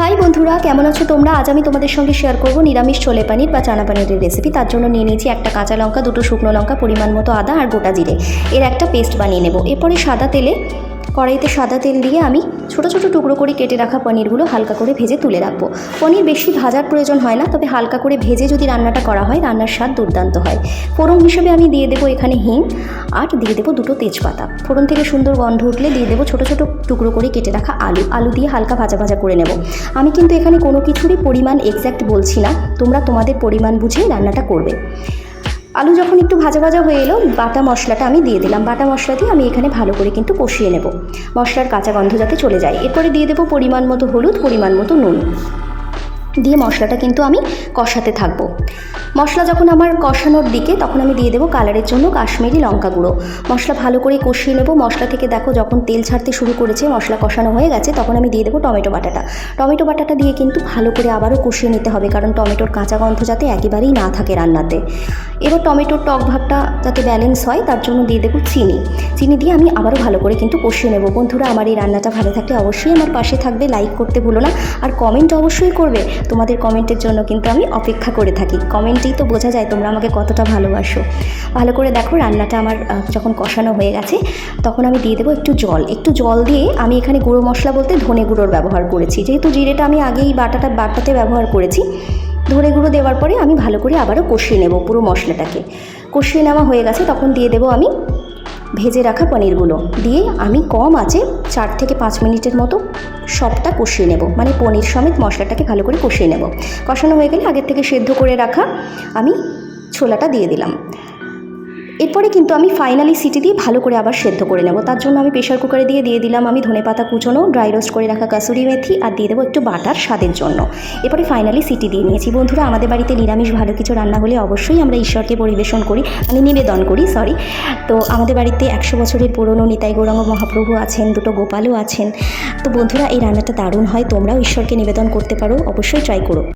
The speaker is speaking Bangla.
হাই বন্ধুরা, কেমন আছো তোমরা? আজ আমি তোমাদের সঙ্গে শেয়ার করব নিরামিষ ছোলে পানির বা চানা পানির রেসিপি তার জন্য নিয়ে নিয়েছি একটা কাঁচা লঙ্কা, দুটো শুকনো লঙ্কা, পরিমাণ মতো আদা আর গোটা জিরে। এর একটা পেস্ট বানিয়ে নেব। এরপরে সাদা তেলে কড়াইতে সাদা তেল দিয়ে আমি ছোট ছোট টুকরো করে কেটে রাখা পনিরগুলো হালকা করে ভেজে তুলে রাখব। পনির বেশি ভাজার প্রয়োজন হয় না, তবে হালকা করে ভেজে যদি রান্নাটা করা হয়, রান্নার স্বাদ দুর্দান্ত হয়। ফোড়ন হিসেবে আমি দিয়ে দেবো এখানে হিং আর দিয়ে দেবো দুটো তেজপাতা। ফোড়ন থেকে সুন্দর গন্ধ উঠলে দিয়ে দেবো ছোটো ছোটো টুকরো করে কেটে রাখা আলু। আলু দিয়ে হালকা ভাজা ভাজা করে নেব। আমি কিন্তু এখানে কোনো কিছুরই পরিমাণ এক্স্যাক্ট বলছি না, তোমরা তোমাদের পরিমাণ বুঝে রান্নাটা করবে। আলু যখন একটু ভাজা ভাজা হয়ে এলো, বাটা মশলাটা আমি দিয়ে দিলাম। বাটা মশলা দিয়ে আমি এখানে ভালো করে কিন্তু কষিয়ে নেব। মশলার কাঁচা গন্ধ যাতে চলে যায়। এরপরে দিয়ে দেবো পরিমাণ মতো হলুদ, পরিমাণ মতো নুন। দিয়ে মশলাটা কিন্তু আমি কষাতে থাকব। মশলা যখন আমার কষানোর দিকে, তখন আমি দিয়ে দেবো কালারের জন্য কাশ্মীরি লঙ্কা গুঁড়ো। মশলা ভালো করে কষিয়ে নেব। মশলা থেকে দেখো যখন তেল ছাড়তে শুরু করেছে, মশলা কষানো হয়ে গেছে, তখন আমি দিয়ে দেবো টমেটো বাটাটা। টমেটো বাটাটা দিয়ে কিন্তু ভালো করে আবারও কষিয়ে নিতে হবে, কারণ টমেটোর কাঁচা গন্ধ যাতে একেবারেই না থাকে রান্নাতে। এবার টমেটোর টক ভাবটা যাতে ব্যালেন্স হয়, তার জন্য দিয়ে দেবো চিনি। চিনি দিয়ে আমি আবারও ভালো করে কিন্তু কষিয়ে নেব। বন্ধুরা, আমার এই রান্নাটা ভালো থাকলে অবশ্যই আমার পাশে থাকবে লাইক করতে ভুলো না। আর কমেন্ট অবশ্যই করবে তোমাদের কমেন্টের জন্য কিন্তু আমি অপেক্ষা করে থাকি। কমেন্টেই তো বোঝা যায় তোমরা আমাকে কতটা ভালোবাসো। ভালো করে দেখো রান্নাটা আমার যখন কষানো হয়ে গেছে, তখন আমি দিয়ে দেবো একটু জল। একটু জল দিয়ে আমি এখানে গুঁড়ো মশলা বলতে ধনে গুঁড়োর ব্যবহার করেছি। যেহেতু জিরেটা আমি আগেই বাটাটা, বাটাতে ব্যবহার করেছি, ধনে গুঁড়ো দেওয়ার পরে আমি ভালো করে আবারও কষিয়ে নেব পুরো মশলাটাকে। কষিয়ে নেওয়া হয়ে গেছে, তখন দিয়ে দেবো আমি ভেজে রাখা পনিরগুলো। দিয়ে আমি কম আছে চার থেকে পাঁচ মিনিটের মতো সবটা কষিয়ে নেব। মানে পনির সমেত মশলাটাকে ভালো করে কষিয়ে নেব। কষানো হয়ে গেলে আগের থেকে সেদ্ধ করে রাখা আমি ছোলাটা দিয়ে দিলাম। এরপরে কিন্তু আমি ফাইনালি সিটি দিয়ে ভালো করে আবার সেদ্ধ করে নেব। তার জন্য আমি প্রেশার কুকারে দিয়ে দিয়ে দিলাম আমি ধনেপাতা কুচোনো ড্রাই রোস্ট করে রাখা কাসুরি মেথি আর দিয়ে দেবো একটু বাটার স্বাদের জন্য। এরপরে ফাইনালি সিটি দিয়ে নিয়েছি। বন্ধুরা, আমাদের বাড়িতে নিরামিষ ভালো কিছু রান্না হলে অবশ্যই আমরা ঈশ্বরকে পরিবেশন করি মানে নিবেদন করি সরি তো আমাদের বাড়িতে একশো বছরের পুরনো নিতাই গৌরাঙ্গ মহাপ্রভু আছেন, দুটো গোপালও আছেন। তো বন্ধুরা, এই রান্নাটা দারুণ হয়। তোমরাও ঈশ্বরকে নিবেদন করতে পারো, অবশ্যই ট্রাই করো।